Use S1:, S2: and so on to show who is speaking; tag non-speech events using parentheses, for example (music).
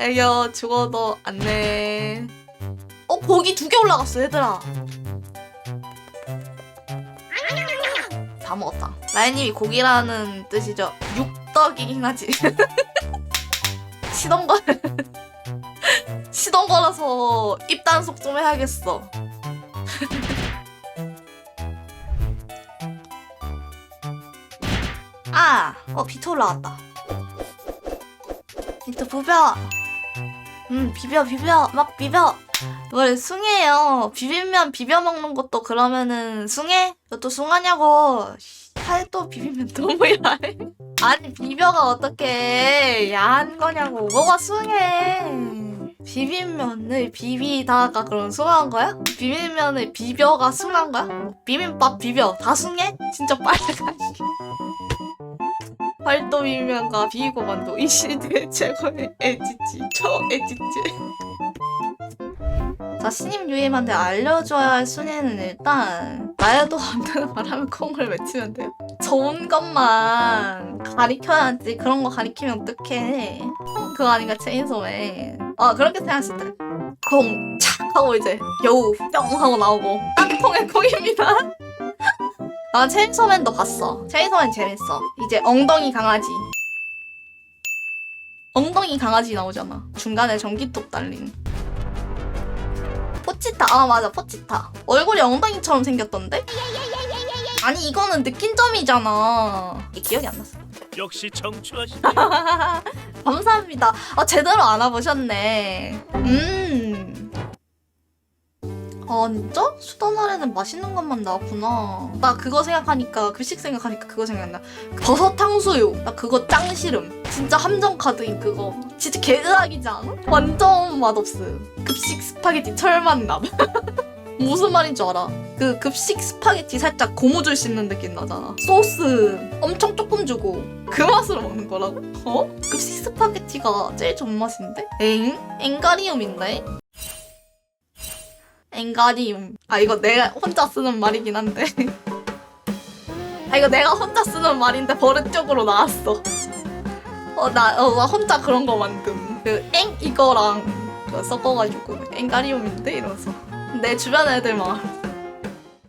S1: 에겨 죽어도 안돼. 어 고기 두 개 올라갔어 얘들아. 다 먹었다. 라인님이 고기라는 뜻이죠. 육덕이긴 하지. (laughs) 시동 걸 (laughs) 시동 걸어서 입단속 좀 해야겠어. (laughs) 아! 어 비트 올라왔다. 비트 부벼 음 비벼 비벼 막 비벼 뭘 숭해요 비빔면 비벼 먹는 것도 그러면은 숭해? 이것도 숭하냐고 살도 비빔면 너무 야해 아니 비벼가 어떻게 야한 거냐고 뭐가 숭해 비빔면을 비비다가 그럼 숭한 거야? 비빔면을 비벼가 숭한 거야? 비빔밥 비벼 다 숭해? 진짜 빨갛게 활도 비빔면과 비고만두 이 시대 최고의 엣지지 초 엣지지 자 신임 유임한테 알려줘야 할 순위는 일단 말도 안 되는 말하면 콩을 외치면 돼요. 좋은 것만 가리켜야지 그런 거 가리키면 어떡해. 그거 아닌가 체인소맨 아 그렇게 생각했을 때콩착 하고 이제 여우 뿅 하고 나오고. 땅콩의 콩입니다 난 체인소맨도 봤어. 체인소맨 재밌어. 이제 엉덩이 강아지. 엉덩이 강아지 나오잖아. 중간에 전기톱 달린. 포치타. 아 맞아. 포치타. 얼굴이 엉덩이처럼 생겼던데? 아니 이거는 느낀 점이잖아. 이게 기억이 안 났어.
S2: 역시 청취하시네. (laughs)
S1: 감사합니다. 아 제대로 알아보셨네. 음. 아, 진짜? 수다 날에는 맛있는 것만 나왔구나. 나 그거 생각하니까, 급식 생각하니까 그거 생각나. 버섯 탕수육. 나 그거 짱 싫음. 진짜 함정 카드인 그거. 진짜 개으악이지 않아? 완전 맛없음. 급식 스파게티 철만남. (laughs) 무슨 말인 줄 알아? 그 급식 스파게티 살짝 고무줄 씹는 느낌 나잖아. 소스 엄청 조금 주고 그 맛으로 먹는 거라고? 어? 급식 스파게티가 제일 좋은 맛인데? 엥? 엥가리움인데? 엥가리움. 아 이거 내가 혼자 쓰는 말이긴 한데. 아 이거 내가 혼자 쓰는 말인데 버릇 쪽으로 나왔어. 어나 어, 나 혼자 그런 거 만듦. 그 엥 이거랑 그거 섞어가지고 엥가리움인데 이러면서 내 주변 애들 막